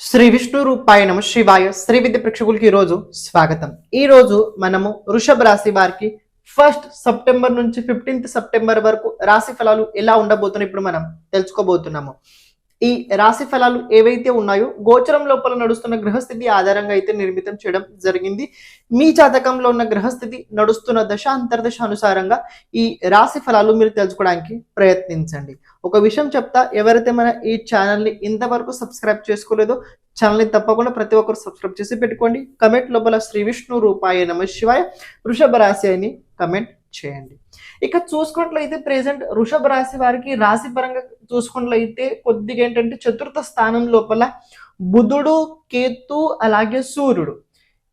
శ్రీ విష్ణు రూపాయ నమ శివాయ. శ్రీ విద్య ప్రేక్షకులకి ఈరోజు స్వాగతం. ఈ రోజు మనము వృషభ రాశి వారికి ఫస్ట్ సెప్టెంబర్ నుంచి ఫిఫ్టీన్త్ సెప్టెంబర్ వరకు రాశి ఫలాలు ఎలా ఉండబోతున్నాయి ఇప్పుడు మనం తెలుసుకోబోతున్నాము. ఈ రాశి ఫలాలు ఏవైతే ఉన్నాయో గోచరం లోపల నడుస్తున్న గ్రహస్థితి ఆధారంగా అయితే నిర్మితం చేయడం జరిగింది. మీ జాతకంలో ఉన్న గ్రహస్థితి నడుస్తున్న దశ అంతర్దశ అనుసారంగా ఈ రాశి ఫలాలు మీరు తెలుసుకోవడానికి ప్రయత్నించండి. ఒక విషయం చెప్తా ఎవరైతే మన ఈ ఛానల్ని ఇంతవరకు సబ్స్క్రైబ్ చేసుకోలేదో ఛానల్ని తప్పకుండా ప్రతి ఒక్కరు సబ్స్క్రైబ్ చేసి పెట్టుకోండి. కమెంట్ లోపల శ్రీ విష్ణు రూపాయ నమ శివాయ వృషభ రాశి అని కమెంట్ చేయండి. ఇక చూసుకున్నట్లయితే ప్రెసెంట్ వృషభ రాశి వారికి రాశి పరంగా చూసుకున్నట్లయితే కొద్దిగా ఏంటంటే చతుర్థ స్థానం లోపల బుధుడు కేతు అలాగే సూర్యుడు.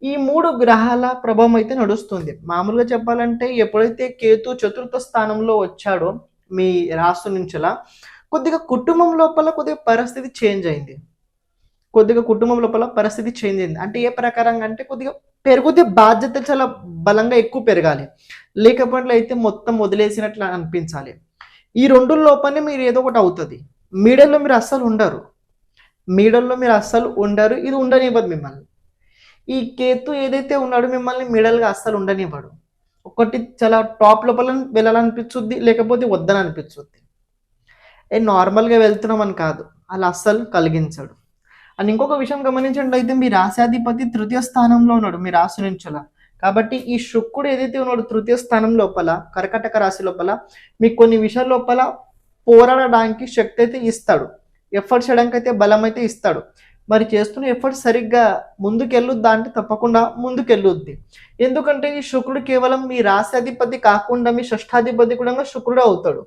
ఈ మూడు గ్రహాల ప్రభావం అయితే నడుస్తుంది. మామూలుగా చెప్పాలంటే ఎప్పుడైతే కేతు చతుర్థ స్థానంలో వచ్చాడో మీ రాశి నుంచిలా కొద్దిగా కుటుంబం లోపల కొద్దిగా పరిస్థితి చేంజ్ అయింది. కొద్దిగా కుటుంబం లోపల పరిస్థితి చేంజ్ అయింది. అంటే ఏ ప్రకారంగా అంటే కొద్దిగా పెరిగితే బాధ్యత చాలా బలంగా ఎక్కువ పెరగాలి. లేకపోతే అయితే మొత్తం వదిలేసినట్లు అనిపించాలి. ఈ రెండు లోపలనే మీరు ఏదో ఒకటి అవుతుంది. మీడల్లో మీరు అస్సలు ఉండరు. మీడల్లో మీరు అస్సలు ఉండరు. ఇది ఉండనివ్వదు మిమ్మల్ని. ఈ కేతు ఏదైతే ఉన్నాడో మిమ్మల్ని మిడల్గా అస్సలు ఉండనివ్వడు. ఒకటి చాలా టాప్ లోపల వెళ్ళాలనిపించుద్ది లేకపోతే వద్దని అనిపించుద్ది ఏ నార్మల్గా వెళ్తున్నామని కాదు. అలా అస్సలు కలిగించడు. అండ్ ఇంకొక విషయం గమనించినట్లయితే మీ రాశాధిపతి తృతీయ స్థానంలో ఉన్నాడు. మీ రాశి నుంచిలా కాబట్టి ఈ శుక్రుడు ఏదైతే ఉన్నాడు తృతీయ స్థానం లోపల కర్కటక రాశి లోపల మీకు కొన్ని విషయాల లోపల పోరాడడానికి శక్తి అయితే ఇస్తాడు. ఎఫర్ట్ చేయడానికి అయితే బలం అయితే ఇస్తాడు. మరి చేస్తున్న ఎఫర్ట్ సరిగ్గా ముందుకెళ్ళొద్దా అంటే తప్పకుండా ముందుకెళ్ళొద్ది. ఎందుకంటే ఈ శుక్రుడు కేవలం మీ రాశాధిపతి కాకుండా మీ షష్ఠాధిపతి కూడా శుక్రుడు అవుతాడు.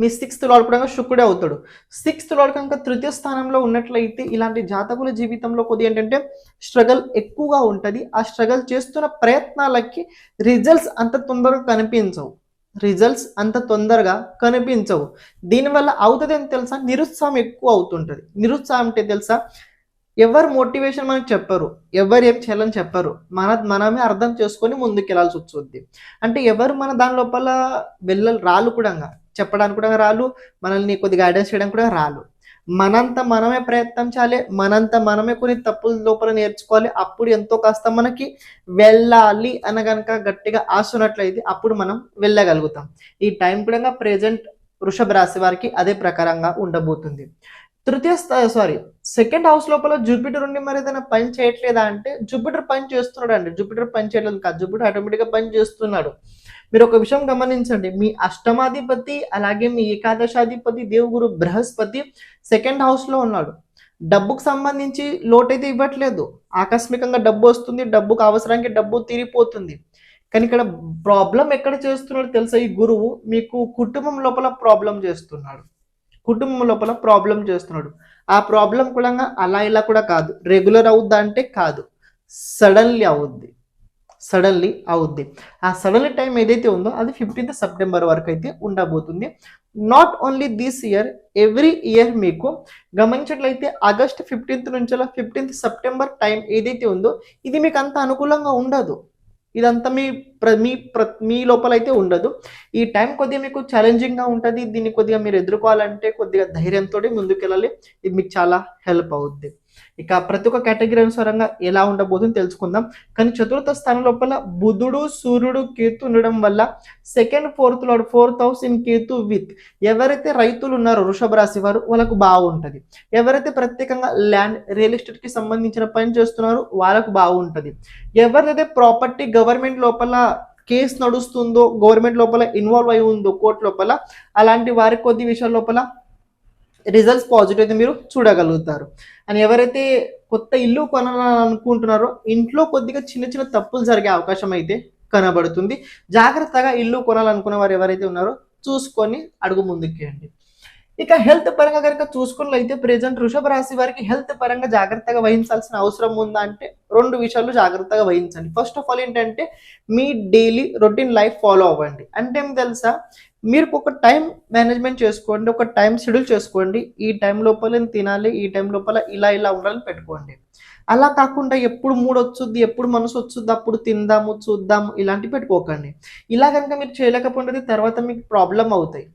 మీ సిక్స్త్ లార్డ్ కూడా శుక్రుడే అవుతాడు. సిక్స్త్ లార్డ్ కనుక తృతీయ స్థానంలో ఉన్నట్లయితే ఇలాంటి జాతకుల జీవితంలో కొద్ది ఏంటంటే స్ట్రగల్ ఎక్కువగా ఉంటుంది. ఆ స్ట్రగల్ చేస్తున్న ప్రయత్నాలకి రిజల్ట్స్ అంత తొందరగా కనిపించవు. రిజల్ట్స్ అంత తొందరగా కనిపించవు. దీనివల్ల అవుతుంది అని తెలుసా? నిరుత్సాహం ఎక్కువ అవుతుంటుంది. నిరుత్సాహం అంటే తెలుసా? ఎవరు మోటివేషన్ మనకు చెప్పరు. ఎవరు ఏం చేయాలని చెప్పరు. మన మనమే అర్థం చేసుకొని ముందుకు వెళ్ళాల్సి వస్తుంది. అంటే ఎవరు మన దాని లోపల వెళ్ళ రాళ్ళు కూడా చెప్పడానికి కూడా రాలు మనల్ని కొద్దిగా గైడెన్స్ చేయడానికి కూడా రాలు. మనంత మనమే ప్రయత్నం చేయాలి మనంత మనమే కొన్ని తప్పుల లోపల నేర్చుకోవాలి అప్పుడు ఎంతో కాస్త మనకి వెళ్ళాలి అని కనుక గట్టిగా ఆశ ఉన్నట్లయితే అప్పుడు మనం వెళ్ళగలుగుతాం. ఈ టైం కూడా ప్రెజెంట్ వృషభ రాశి వారికి అదే ప్రకారంగా ఉండబోతుంది. తృతీయ సారీ సెకండ్ హౌస్ లోపల జూపిటర్ ఉండి మరి ఏదైనా పని చేయట్లేదా అంటే జూపిటర్ పని చేస్తున్నాడు అండి జూపిటర్ పని చేయలేదు కాదు జూపిటర్ ఆటోమేటిక్గా పని చేస్తున్నాడు. మీరు ఒక విషయం గమనించండి. మీ అష్టమాధిపతి అలాగే మీ ఏకాదశాధిపతి దేవుగురు బృహస్పతి సెకండ్ హౌస్లో ఉన్నాడు. డబ్బుకు సంబంధించి లోటు అయితే ఇవ్వట్లేదు. ఆకస్మికంగా డబ్బు వస్తుంది. డబ్బుకు అవసరానికి డబ్బు తీరిపోతుంది. కానీ ఇక్కడ ప్రాబ్లం ఎక్కడ చేస్తున్నాడు తెలుసా? ఈ గురువు మీకు కుటుంబం లోపల ప్రాబ్లం చేస్తున్నాడు. కుటుంబం లోపల ప్రాబ్లం చేస్తున్నాడు. ఆ ప్రాబ్లం కూడా అలా ఇలా కూడా కాదు. రెగ్యులర్ అవుద్దా అంటే కాదు. సడన్లీ అవుద్ది. సడన్లీ అవుద్ది. ఆ సడన్లీ టైం ఏదైతే ఉందో అది ఫిఫ్టీన్త్ సెప్టెంబర్ వరకు అయితే ఉండబోతుంది. Not only this year every year మీకు గమనించినట్లయితే ఆగస్ట్ ఫిఫ్టీన్త్ నుంచి ఫిఫ్టీన్త్ సెప్టెంబర్ టైం ఏదైతే ఉందో ఇది మీకు అంత అనుకూలంగా ఉండదు. ఇదంతా మీ ప్ర మీ ప్ర మీ లోపల అయితే ఉండదు. ఈ టైం కొద్దిగా మీకు ఛాలెంజింగ్గా ఉంటుంది. దీన్ని కొద్దిగా మీరు ఎదుర్కోవాలంటే కొద్దిగా ధైర్యంతో ముందుకెళ్ళాలి. ఇది మీకు చాలా హెల్ప్ అవుద్ది. ఇక ప్రతి ఒక్క కేటగిరీ అనుసారంగా ఎలా ఉండబోతుందో తెలుసుకుందాం. కానీ చతుర్థ స్థానం లోపల బుధుడు సూర్యుడు కేతు ఉండడం వల్ల second ఫోర్త్లో fourth house in Ketu with ఎవరైతే రైతులు ఉన్నారో వృషభ రాశి వారు వాళ్ళకు బాగుంటుంది. ఎవరైతే ప్రత్యేకంగా ల్యాండ్ రియల్ ఎస్టేట్కి సంబంధించిన పని చేస్తున్నారో వాళ్ళకు బాగుంటుంది. ఎవరైతే ప్రాపర్టీ గవర్నమెంట్ లోపల కేసు నడుస్తుందో గవర్నమెంట్ లోపల ఇన్వాల్వ్ అయి ఉందో కోర్టు లోపల అలాంటి వారి కొద్ది విషయాల లోపల రిజల్ట్స్ పాజిటివ్ అయితే మీరు చూడగలుగుతారు. అని ఎవరైతే కొత్త ఇల్లు కొనాలని అనుకుంటున్నారో ఇంట్లో కొద్దిగా చిన్న చిన్న తప్పులు జరిగే అవకాశం అయితే కనబడుతుంది. జాగ్రత్తగా ఇల్లు కొనాలనుకున్న వారు ఎవరైతే ఉన్నారో చూసుకొని అడుగు ముందుకేయండి. ఇక హెల్త్ పరంగా కనుక చూసుకున్నట్లయితే ప్రజెంట్ వృషభ రాశి వారికి హెల్త్ పరంగా జాగ్రత్తగా వహించాల్సిన అవసరం ఉందా అంటే రెండు విషయాలు జాగ్రత్తగా వహించండి. ఫస్ట్ ఆఫ్ ఆల్ ఏంటంటే మీ డైలీ రొటీన్ లైఫ్ ఫాలో అవ్వండి. అంటే ఏం తెలుసా? మీరు ఒక టైం మేనేజ్మెంట్ చేసుకోండి ఒక టైం షెడ్యూల్ చేసుకోండి. ఈ టైం లోపల తినాలి ఈ టైం లోపల ఇలా ఇలా ఉండాలని పెట్టుకోండి. అలా కాకుండా ఎప్పుడు మూడు వచ్చుద్ది ఎప్పుడు మనసు వచ్చుద్ది అప్పుడు తిందాము చూద్దాము ఇలాంటివి పెట్టుకోకండి. ఇలా కనుక మీరు చేయలేకపోతే తర్వాత మీకు ప్రాబ్లం అవుతాయి.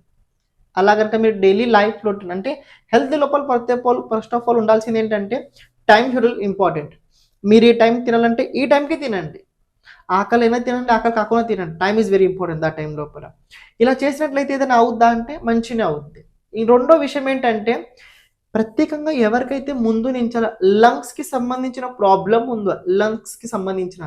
అలా కనుక మీరు డైలీ లైఫ్లో అంటే హెల్త్ లోపల ప్రతి ఆల్ ఫస్ట్ ఆఫ్ ఆల్ ఉండాల్సింది ఏంటంటే టైం షెడ్యూల్ ఇంపార్టెంట్ మీరు ఈ టైం తినాలంటే ఈ టైంకి తినండి. ఆకలి అయినా తినండి ఆకలి కాకుండా తినండి. టైం ఈజ్ వెరీ ఇంపార్టెంట్ ఆ టైం లోపల. ఇలా చేసినట్లయితే ఏదైనా అవుద్దా అంటే మంచిగా అవుద్ది. ఈ రెండో విషయం ఏంటంటే ప్రత్యేకంగా ఎవరికైతే ముందు నుంచి లంగ్స్కి సంబంధించిన ప్రాబ్లం ఉందో లంగ్స్కి సంబంధించిన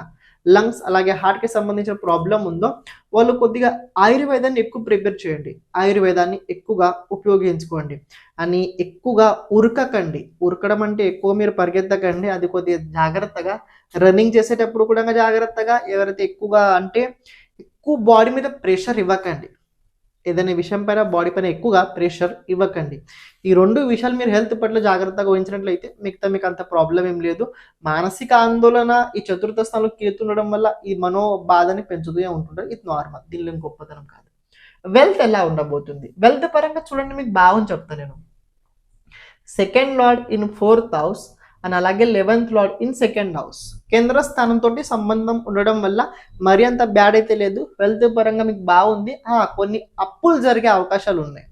లంగ్స్ అలాగే హార్ట్కి సంబంధించిన ప్రాబ్లం ఉందో వాళ్ళు కొద్దిగా ఆయుర్వేదాన్ని ఎక్కువ ప్రిపేర్ చేయండి. ఆయుర్వేదాన్ని ఎక్కువగా ఉపయోగించుకోండి. అని ఎక్కువగా ఉరకకండి. ఉరకడం అంటే ఎక్కువ మీరు పరిగెత్తకండి. అది కొద్దిగా జాగ్రత్తగా రన్నింగ్ చేసేటప్పుడు కూడా జాగ్రత్తగా ఎవరైతే ఎక్కువగా అంటే ఎక్కువ బాడీ మీద ప్రెషర్ ఇవ్వకండి. ఏదైనా విషయం పైన బాడీ పైన ఎక్కువగా ప్రెషర్ ఇవ్వకండి. ఈ రెండు విషయాలు మీరు హెల్త్ పట్ల జాగ్రత్తగా వహించినట్లయితే మిగతా మీకు అంత ప్రాబ్లం ఏం లేదు. మానసిక ఆందోళన ఈ చతుర్థ స్థానంలో కేతుండడం వల్ల ఈ మనో బాధని పెంచుతూనే ఉంటుంటారు. ఇది నార్మల్ దీనిలో గొప్పతనం కాదు. వెల్త్ ఎలా ఉండబోతుంది? వెల్త్ పరంగా చూడండి మీకు బాగుంది చెప్తాను నేను. Second lord in fourth house and అలాగే eleventh lord in second house కేంద్ర స్థానంతో సంబంధం ఉండడం వల్ల మరి అంత బ్యాడ్ అయితే లేదు. వెల్త్ పరంగా మీకు బాగుంది. ఆ, కొన్ని అప్పులు జరిగే అవకాశాలు ఉన్నాయి.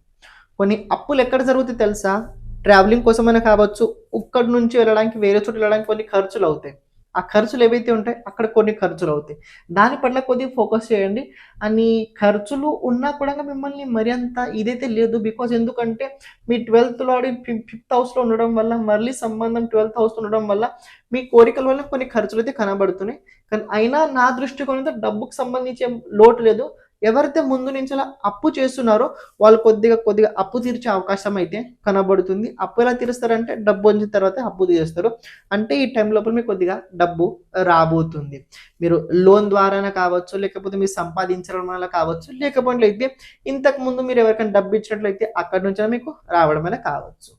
కొన్ని అప్పులు ఎక్కడ జరుగుతాయి తెలుసా? ట్రావెలింగ్ కోసమైనా కావచ్చు. ఇక్కడి నుంచి వెళ్ళడానికి వేరే చోటు వెళ్ళడానికి కొన్ని ఖర్చులు అవుతాయి. ఆ ఖర్చులు ఏవైతే ఉంటాయి అక్కడ కొన్ని ఖర్చులు అవుతాయి. దాని పట్ల కొద్దిగా ఫోకస్ చేయండి. అని ఖర్చులు ఉన్నా కూడా మిమ్మల్ని మరి అంత ఇదైతే లేదు. బికాజ్ ఎందుకంటే మీ ట్వెల్త్లో ఫిఫ్త్ హౌస్లో ఉండడం వల్ల మళ్ళీ సంబంధం ట్వెల్త్ హౌస్ ఉండడం వల్ల మీ కోరికల వల్ల కొన్ని ఖర్చులు అయితే కనబడుతున్నాయి. కానీ అయినా నా దృష్టికోణంతో డబ్బుకు సంబంధించి లోటు లేదు. ఎవరైతే ముందు నుంచి అలా అప్పు చేస్తున్నారో వాళ్ళు కొద్దిగా కొద్దిగా అప్పు తీర్చే అవకాశం అయితే కనబడుతుంది. అప్పు ఎలా తీరుస్తారంటే డబ్బు వచ్చిన తర్వాత అప్పు తీరుస్తారు. అంటే ఈ టైం లోపల మీకు కొద్దిగా డబ్బు రాబోతుంది. మీరు లోన్ ద్వారానే కావచ్చు లేకపోతే మీరు సంపాదించడం వల్ల కావచ్చు లేకపోతే అయితే ఇంతకు ముందు మీరు ఎవరికైనా డబ్బు ఇచ్చినట్లయితే అక్కడి నుంచి మీకు రావడం వల్ల కావచ్చు.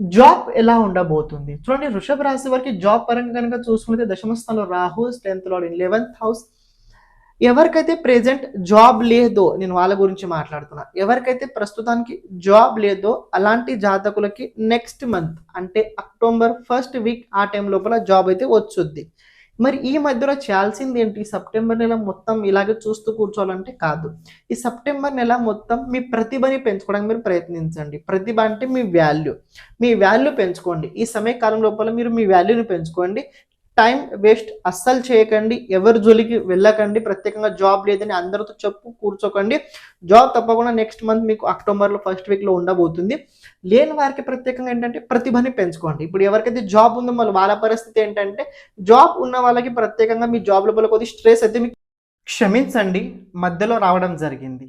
జాబ్ ఎలా ఉండబోతుంది? చూడండి వృషభ రాశి వారికి జాబ్ పరంగా కనుక చూసుకుంటే దశమ స్థానంలో రాహు టెన్త్లో లెవెన్త్ హౌస్. ఎవరికైతే ప్రెజెంట్ జాబ్ లేదో నేను వాళ్ళ గురించి మాట్లాడుతున్నా ఎవరికైతే ప్రస్తుతానికి జాబ్ లేదో అలాంటి జాతకులకి నెక్స్ట్ మంత్ అంటే అక్టోబర్ ఫస్ట్ వీక్ ఆ టైం లోపల జాబ్ అయితే వచ్చుద్ది. మరి ఈ మధ్యలో చేయాల్సింది ఏంటి? సెప్టెంబర్ నెల మొత్తం ఇలాగే చూస్తూ కూర్చోవాలంటే కాదు. ఈ సెప్టెంబర్ నెల మొత్తం మీ ప్రతిభని పెంచుకోవడానికి మీరు ప్రయత్నించండి. ప్రతిభ అంటే మీ వాల్యూ మీ వాల్యూ పెంచుకోండి. ఈ సమయకాలం లోపల మీరు మీ వాల్యూని పెంచుకోండి. టైం వేస్ట్ అస్సలు చేయకండి ఎవరి జోలికి వెళ్ళకండి ప్రత్యేకంగా జాబ్ లేదని అందరితో చెప్పు కూర్చోకండి. జాబ్ తప్పకుండా నెక్స్ట్ మంత్ మీకు అక్టోబర్లో ఫస్ట్ వీక్లో ఉండబోతుంది. లేని వారికి ప్రత్యేకంగా ఏంటంటే ప్రతిభని పెంచుకోండి. ఇప్పుడు ఎవరికైతే జాబ్ ఉందో మళ్ళీ వాళ్ళ పరిస్థితి ఏంటంటే జాబ్ ఉన్న వాళ్ళకి ప్రత్యేకంగా మీ జాబ్ లోపల కొద్ది స్ట్రెస్ అయితే మీకు క్షమించండి మధ్యలో రావడం జరిగింది.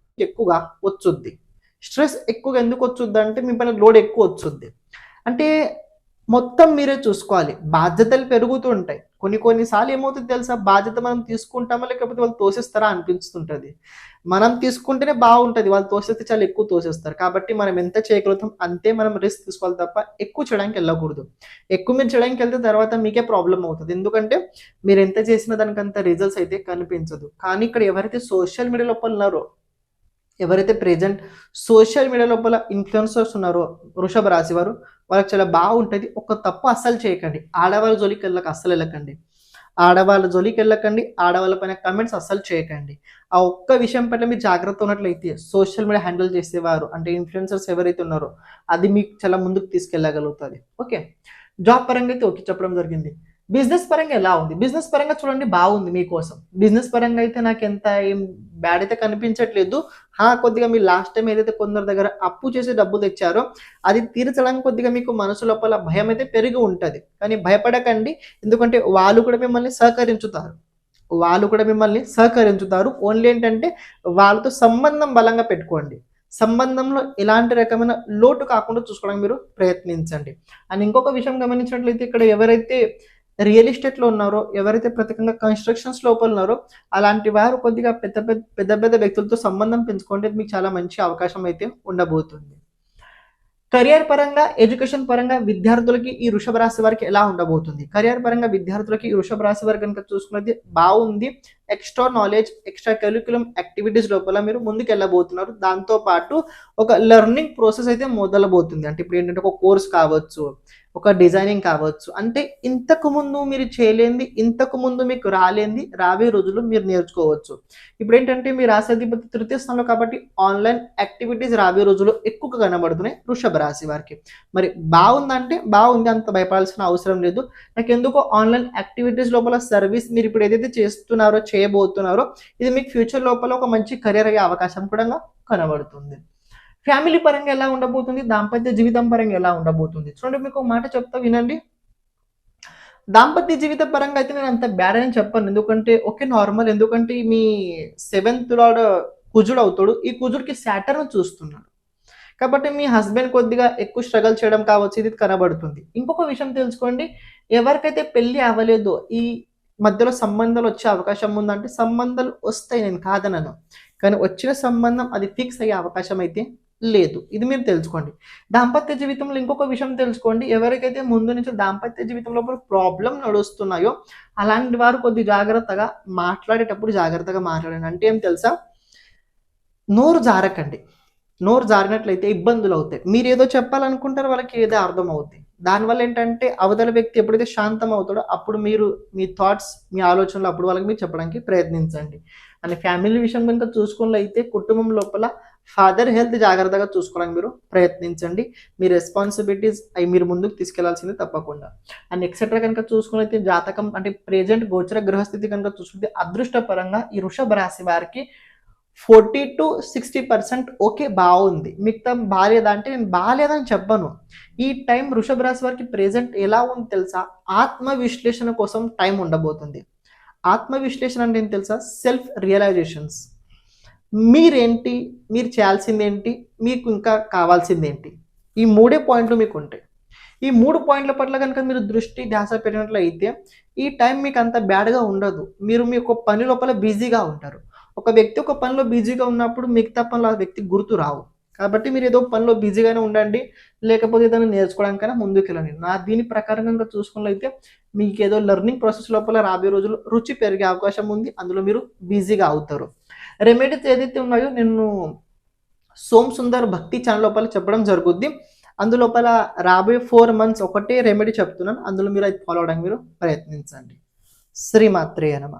ఎక్కువగా వచ్చుద్ది. స్ట్రెస్ ఎక్కువగా ఎందుకు వచ్చుద్ది అంటే మీ పైన లోడ్ ఎక్కువ వచ్చుద్ది. అంటే మొత్తం మీరే చూసుకోవాలి. బాధ్యతలు పెరుగుతూ ఉంటాయి. కొన్ని కొన్నిసార్లు ఏమవుతుంది తెలుసా? బాధ్యత మనం తీసుకుంటామా లేకపోతే వాళ్ళు తోసేస్తారా అనిపిస్తుంటుంది మనం తీసుకుంటేనే బాగుంటుంది. వాళ్ళు తోసేస్తే చాలా ఎక్కువ తోసేస్తారు. కాబట్టి మనం ఎంత చేయగలుగుతాం అంతే మనం రిస్క్ తీసుకోవాలి తప్ప ఎక్కువ చేయడానికి వెళ్ళకూడదు. ఎక్కువ మీరు చేయడానికి వెళ్తే తర్వాత మీకే ప్రాబ్లం అవుతుంది. ఎందుకంటే మీరు ఎంత చేసిన దానికంత రిజల్ట్స్ అయితే కనిపించదు. కానీ ఇక్కడ ఎవరైతే సోషల్ మీడియా లోపల ఉన్నారో ఎవరైతే ప్రెజెంట్ సోషల్ మీడియా లోపల ఇన్ఫ్లుయెన్సర్స్ ఉన్నారో వృషభ రాశి వారు వాళ్ళకి చాలా బాగుంటుంది. ఒక తప్పు అస్సలు చేయకండి. ఆడవాళ్ళ జోలికి వెళ్ళక అస్సలు వెళ్ళకండి. ఆడవాళ్ళ జోలికి వెళ్ళకండి. ఆడవాళ్ళ పైన కమెంట్స్ అస్సలు చేయకండి. ఆ ఒక్క విషయం పట్ల మీరు జాగ్రత్త ఉన్నట్లయితే సోషల్ మీడియా హ్యాండిల్ చేసేవారు అంటే ఇన్ఫ్లుయెన్సర్స్ ఎవరైతే ఉన్నారో అది మీకు చాలా ముందుకు తీసుకెళ్ళగలుగుతుంది. ఓకే జాబ్ పరంగా అయితే ఓకే చెప్పడం జరిగింది. బిజినెస్ పరంగా ఎలా ఉంది? బిజినెస్ పరంగా చూడండి బాగుంది మీకోసం. బిజినెస్ పరంగా అయితే నాకు ఎంత ఏం బ్యాడ్ అయితే కనిపించట్లేదు. హా కొద్దిగా మీరు లాస్ట్ టైం ఏదైతే కొందరి దగ్గర అప్పు చేసి డబ్బు తెచ్చారో అది తీర్చడానికి కొద్దిగా మీకు మనసు లోపల భయం అయితే పెరిగి ఉంటుంది. కానీ భయపడకండి. ఎందుకంటే వాళ్ళు కూడా మిమ్మల్ని సహకరించుతారు. వాళ్ళు కూడా మిమ్మల్ని సహకరించుతారు. ఓన్లీ ఏంటంటే వాళ్ళతో సంబంధం బలంగా పెట్టుకోండి. సంబంధంలో ఎలాంటి రకమైన లోటు కాకుండా చూసుకోవడానికి మీరు ప్రయత్నించండి. అండ్ ఇంకొక విషయం గమనించినట్లయితే ఇక్కడ ఎవరైతే రియల్ ఎస్టేట్లో ఉన్నారో ఎవరైతే ప్రత్యేకంగా కన్స్ట్రక్షన్స్ లోపల ఉన్నారో అలాంటి వారు కొద్దిగా పెద్ద పెద్ద పెద్ద పెద్ద వ్యక్తులతో సంబంధం పెంచుకుంటే మీకు చాలా మంచి అవకాశం అయితే ఉండబోతుంది. కెరియర్ పరంగా ఎడ్యుకేషన్ పరంగా విద్యార్థులకి ఈ వృషభ రాశి వారికి ఎలా ఉండబోతుంది? కెరియర్ పరంగా విద్యార్థులకి ఈ వృషభ రాశి వారి కనుక చూసుకున్నది బాగుంది extra knowledge extra curriculum activities లోపల మీరు ముందుకు వెళ్ళబోతున్నారు దాంతో పాటు ఒక లెర్నింగ్ ప్రాసెస్ అయితే మొదలబోతుంది. అంటే ఇప్పుడు ఏంటంటే ఒక కోర్స్ కావచ్చు ఒక డిజైనింగ్ కావచ్చు. అంటే ఇంతకు ముందు మీరు చేయలేంది ఇంతకు ముందు మీకు రాలేంది రాబోయే రోజుల్లో మీరు నేర్చుకోవచ్చు. ఇప్పుడు ఏంటంటే మీ రాశాధిపతి తృతీయ స్థానంలో కాబట్టి ఆన్లైన్ యాక్టివిటీస్ రాబోయే రోజుల్లో ఎక్కువగా కనబడుతున్నాయి వృషభ రాశి వారికి. మరి బాగుందంటే బాగుంది అంత భయపడాల్సిన అవసరం లేదు. నాకు ఎందుకో ఆన్లైన్ యాక్టివిటీస్ లోపల సర్వీస్ మీరు ఇప్పుడు ఏదైతే చేస్తున్నారో చేయబోతున్నారో ఇది మీకు ఫ్యూచర్ లోపల ఒక మంచి కెరీర్ అయ్యే అవకాశం కూడా కనబడుతుంది. ఫ్యామిలీ పరంగా ఎలా ఉండబోతుంది? దాంపత్య జీవితం పరంగా ఎలా ఉండబోతుంది? చూడండి మీకు ఒక మాట చెప్తా వినండి. దాంపత్య జీవిత పరంగా అయితే నేను అంత బ్యాడ్ అని చెప్పాను. ఎందుకంటే ఓకే నార్మల్ ఎందుకంటే మీ సెవెంత్ లాడ్ కుజుడు అవుతాడు. ఈ కుజుడికి శాటర్న్ చూస్తున్నాడు. కాబట్టి మీ హస్బెండ్ కొద్దిగా ఎక్కువ స్ట్రగల్ చేయడం కావచ్చు ఇది కనబడుతుంది. ఇంకొక విషయం తెలుసుకోండి. ఎవరికైతే పెళ్ళి అవ్వలేదో ఈ మధ్యలో సంబంధాలు వచ్చే అవకాశం ఉందంటే సంబంధాలు వస్తాయి నేను కాదనను. కానీ వచ్చిన సంబంధం అది ఫిక్స్ అయ్యే అవకాశం అయితే లేదు. ఇది మీరు తెలుసుకోండి. దాంపత్య జీవితంలో ఇంకొక విషయం తెలుసుకోండి. ఎవరికైతే ముందు నుంచి దాంపత్య జీవితంలో ప్రాబ్లం నడుస్తున్నాయో అలాంటి వారు కొద్ది జాగ్రత్తగా మాట్లాడేటప్పుడు జాగ్రత్తగా మాట్లాడండి. అంటే ఏం తెలుసా? నోరు జారకండి. నోరు జారినట్లయితే ఇబ్బందులు అవుతాయి. మీరు ఏదో చెప్పాలనుకుంటారు వాళ్ళకి ఏదో అర్థం అవుతుంది దానివల్ల ఏంటంటే అవతల వ్యక్తి ఎప్పుడైతే శాంతం అవుతాడో అప్పుడు మీరు మీ థాట్స్ మీ ఆలోచనలు అప్పుడు వాళ్ళకి మీరు చెప్పడానికి ప్రయత్నించండి. అని ఫ్యామిలీ విషయం కనుక చూసుకున్నట్లయితే కుటుంబం లోపల ఫాదర్ హెల్త్ జాగ్రత్తగా చూసుకోవడానికి మీరు ప్రయత్నించండి. మీ రెస్పాన్సిబిలిటీస్ అవి మీరు ముందుకు తీసుకెళ్ళాల్సింది తప్పకుండా. అండ్ ఎక్సెట్రా కనుక చూసుకున్నైతే జాతకం అంటే ప్రెజెంట్ గోచర గ్రహస్థితి కనుక చూసుకుంటే అదృష్టపరంగా ఈ వృషభ రాశి వారికి forty to sixty percent okay బాగుంది. మిగతా బాగాలేదా అంటే నేను బాగాలేదని చెప్పను. ఈ టైం వృషభ రాశి వారికి ప్రెజెంట్ ఎలా ఉంది తెలుసా? ఆత్మ విశ్లేషణ కోసం టైం ఉండబోతుంది. ఆత్మ విశ్లేషణ అంటే ఏం తెలుసా? Self realisations. మీరేంటి? మీరు చేయాల్సింది ఏంటి మీకు ఇంకా కావాల్సింది ఏంటి ఈ మూడే పాయింట్లు మీకు ఉంటాయి ఈ మూడు పాయింట్ల పట్ల కనుక మీరు దృష్టి ధ్యాస పెట్టినట్లయితే ఈ టైం మీకు అంత బ్యాడ్గా ఉండదు. మీరు మీ ఒక పని లోపల బిజీగా ఉంటారు. ఒక వ్యక్తి ఒక పనిలో బిజీగా ఉన్నప్పుడు మిగతా పనులు ఆ వ్యక్తి గుర్తు రావు. కాబట్టి మీరు ఏదో పనిలో బిజీగానే ఉండండి లేకపోతే దాన్ని నేర్చుకోవడానికైనా ముందుకు వెళ్ళండి. నా దీని ప్రకారం కనుక చూసుకున్నట్లయితే మీకు ఏదో లెర్నింగ్ ప్రాసెస్ లోపల రాబోయే రోజుల్లో రుచి పెరిగే అవకాశం ఉంది. అందులో మీరు బిజీగా అవుతారు. రెమెడీస్ ఏదైతే ఉన్నాయో నేను సోమ్ సుందర్ భక్తి ఛానల్ లోపల చెప్పడం జరుగుద్ది. అందులోపల రాబోయే ఫోర్ మంత్స్ ఒకటే రెమెడీ చెప్తున్నాను. అందులో మీరు అది ఫాలో అవడానికి మీరు ప్రయత్నించండి. శ్రీమాత్రేయ నమ.